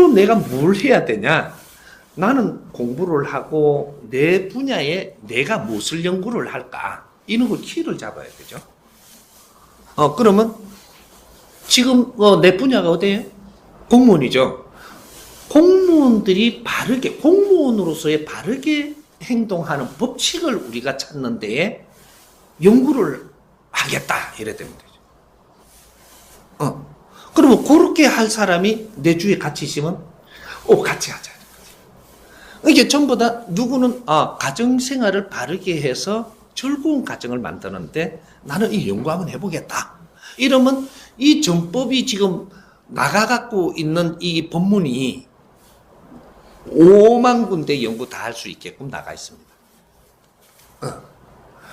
앞으로 내가 뭘 해야 되냐? 나는 공부를 하고 내 분야에 내가 무엇을 연구를 할까? 이런 걸 키를 잡아야 되죠. 어, 그러면 지금 어, 내 분야가 어디예요? 공무원이죠. 공무원들이 바르게 공무원으로서의 바르게 행동하는 법칙을 우리가 찾는 데에 연구를 하겠다 이래. 어. 그러면 그렇게 할 사람이 내 주위에 같이 있으면 오 같이 하자. 이게 전부 다 누구는 아 가정 생활을 바르게 해서 즐거운 가정을 만드는데 나는 이 연구 한번 해보겠다. 이러면 이 전법이 지금 나가갖고 있는 이 법문이 5만 군데 연구 다 할 수 있게끔 나가 있습니다. 어.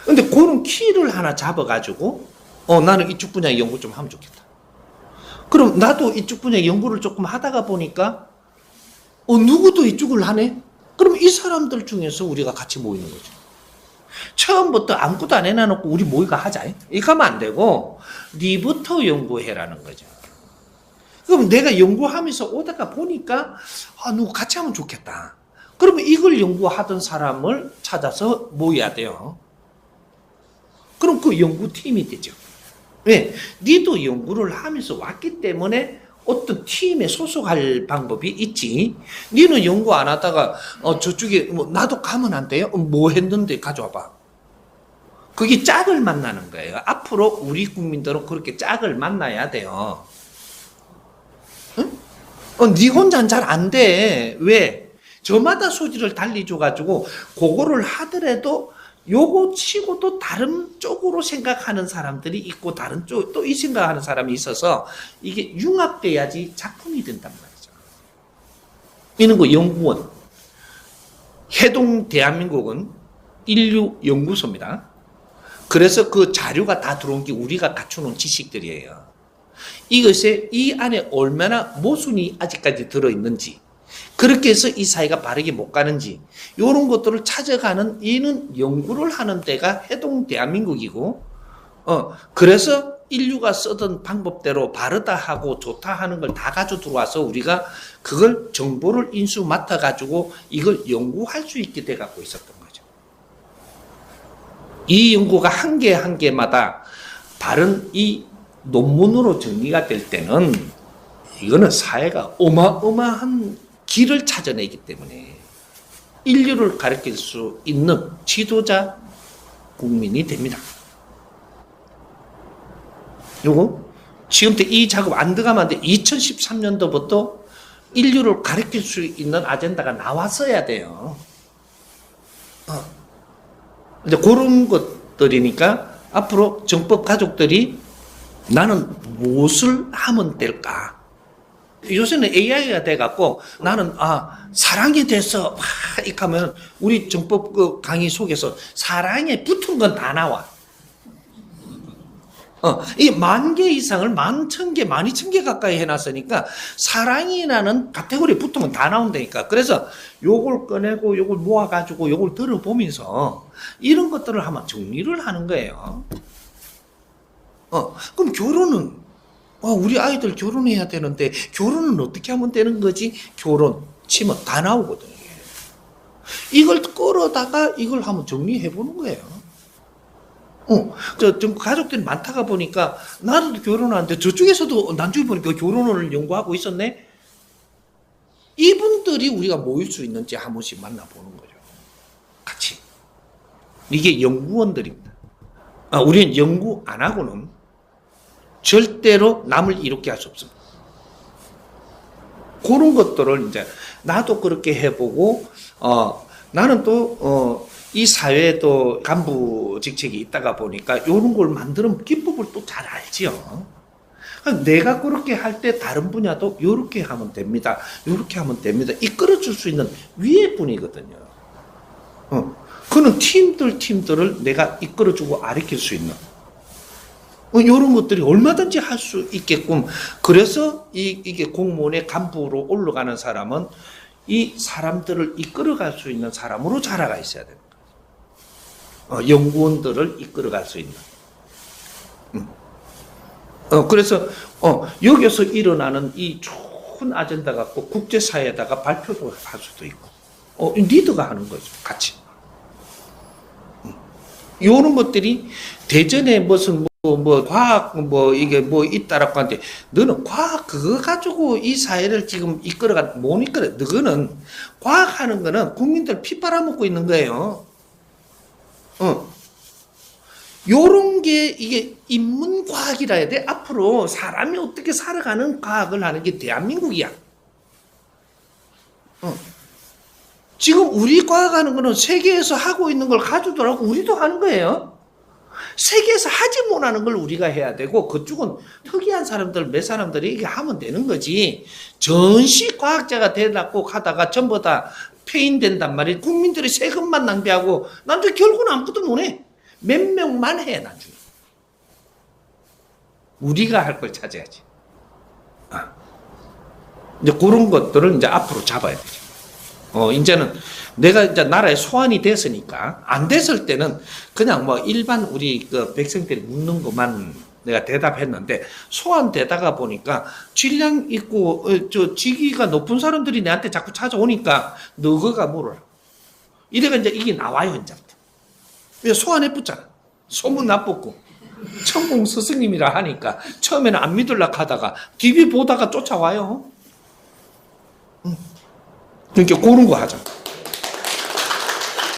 근데 그런 키를 하나 잡아가지고 어 나는 이쪽 분야 연구 좀 하면 좋겠다. 그럼 나도 이쪽 분야 연구를 조금 하다가 보니까 어 누구도 이쪽을 하네. 그럼 이 사람들 중에서 우리가 같이 모이는 거죠. 처음부터 아무것도 안 해놔놓고 우리 모이가 하자. 이거 하면 안 되고 니부터 연구해라는 거죠. 그럼 내가 연구하면서 오다가 보니까 아 누구 같이 하면 좋겠다. 그러면 이걸 연구하던 사람을 찾아서 모여야 돼요. 그럼 그 연구팀이 되죠. 왜? 니도 연구를 하면서 왔기 때문에 어떤 팀에 소속할 방법이 있지. 니는 연구 안 하다가 어 저쪽에 뭐 나도 가면 안 돼요? 어, 뭐 했는데 가져와 봐. 그게 짝을 만나는 거예요. 앞으로 우리 국민들은 그렇게 짝을 만나야 돼요. 응? 어, 니 혼자는 잘 안 돼. 왜? 저마다 소질을 달리 줘가지고 그거를 하더라도 요거 치고 또 다른 쪽으로 생각하는 사람들이 있고 다른 쪽 또 이 생각하는 사람이 있어서 이게 융합돼야지 작품이 된단 말이죠. 이런 거 연구원 해동 대한민국은 인류 연구소입니다. 그래서 그 자료가 다 들어온 게 우리가 갖춰놓은 지식들이에요. 이것에 이 안에 얼마나 모순이 아직까지 들어있는지 그렇게 해서 이 사회가 바르게 못 가는지 이런 것들을 찾아가는 이는 연구를 하는 데가 해동 대한민국이고 어 그래서 인류가 쓰던 방법대로 바르다 하고 좋다 하는 걸 다 가져 들어와서 우리가 그걸 정보를 인수 맡아 가지고 이걸 연구할 수 있게 돼 갖고 있었던 거죠. 이 연구가 한 개 한 개마다 다른 이 논문으로 정리가 될 때는 이거는 사회가 어마어마한 길을 찾아내기 때문에 인류를 가르칠 수 있는 지도자 국민이 됩니다. 요거 지금부터 이 작업 안 들어가면 안 돼. 2013년도부터 인류를 가르칠 수 있는 아젠다가 나왔어야 돼요. 어. 이제 그런 것들이니까 앞으로 정법 가족들이 나는 무엇을 하면 될까? 요새는 AI가 돼갖고 나는 아 사랑에 대해서 막 이렇게 하면 우리 정법 그 강의 속에서 사랑에 붙은 건 다 나와. 어, 이 만 개 이상을 만 천 개, 만 이천 개 가까이 해놨으니까 사랑이라는 카테고리에 붙으면 다 나온다니까. 그래서 요걸 꺼내고 요걸 모아가지고 요걸 들어보면서 이런 것들을 한번 정리를 하는 거예요. 어, 그럼 결혼은 어, 우리 아이들 결혼해야 되는데 결혼은 어떻게 하면 되는 거지? 결혼 치면 다 나오거든요. 이걸 끌어다가 이걸 한번 정리해 보는 거예요. 어, 저, 좀 가족들이 많다가 보니까 나도 결혼하는데 저쪽에서도 난중에 보니까 결혼을 연구하고 있었네? 이분들이 우리가 모일 수 있는지 한 번씩 만나보는 거죠. 같이. 이게 연구원들입니다. 아, 우리는 연구 안 하고는 절대로 남을 이롭게 할 수 없습니다. 그런 것들을 이제 나도 그렇게 해보고 어 나는 또 어 이 사회에 또 간부 직책이 있다가 보니까 이런 걸 만드는 기법을 또 잘 알지요. 내가 그렇게 할 때 다른 분야도 이렇게 하면 됩니다. 이렇게 하면 됩니다. 이끌어줄 수 있는 위에 분이거든요. 어, 그는 팀들 팀들을 내가 이끌어주고 아르킬 수 있는 이런 것들이 얼마든지 할 수 있게끔 그래서 이, 이게 공무원의 간부로 올라가는 사람은 이 사람들을 이끌어갈 수 있는 사람으로 자라가 있어야 됩니다. 어, 연구원들을 이끌어갈 수 있는. 음. 어, 그래서 어, 여기서 일어나는 이큰 아젠다 갖고 국제사회에다가 발표도 할 수도 있고, 어, 리더가 하는 거죠, 같이. 요런 것들이 대전에 무슨 뭐, 뭐 과학 뭐 이게 뭐 있다라고 하는데 너는 과학 그거 가지고 이 사회를 지금 이끌어가 못 이끌어 너는 과학 하는 거는 국민들 피 빨아먹고 있는 거예요. 어. 요런 게 이게 인문 과학이라 해야 돼. 앞으로 사람이 어떻게 살아가는 과학을 하는 게 대한민국이야. 어. 지금 우리 과학하는 거는 세계에서 하고 있는 걸 가져오더라고 우리도 하는 거예요. 세계에서 하지 못하는 걸 우리가 해야 되고 그쪽은 특이한 사람들 몇 사람들이 이게 하면 되는 거지. 전시 과학자가 되려고 하다가 전부 다 폐인된단 말이야. 국민들이 세금만 낭비하고 나중에 결국은 아무것도 못해. 몇 명만 해 나중에. 우리가 할 걸 찾아야지. 아. 이제 그런 것들을 이제 앞으로 잡아야 되죠. 어, 이제는 내가 이제 나라에 소환이 됐으니까, 안 됐을 때는 그냥 뭐 일반 우리 그 백성들이 묻는 것만 내가 대답했는데, 소환되다가 보니까 질량 있고, 어, 저 직위가 높은 사람들이 내한테 자꾸 찾아오니까, 너가 물어라. 이래가 이제 이게 나와요, 이제부터. 왜 소환해 붙잖아. 소문 나쁘고. 천공 스승님이라 하니까 처음에는 안 믿을라 하다가 TV 보다가 쫓아와요. 그러니까 그런 거 하자.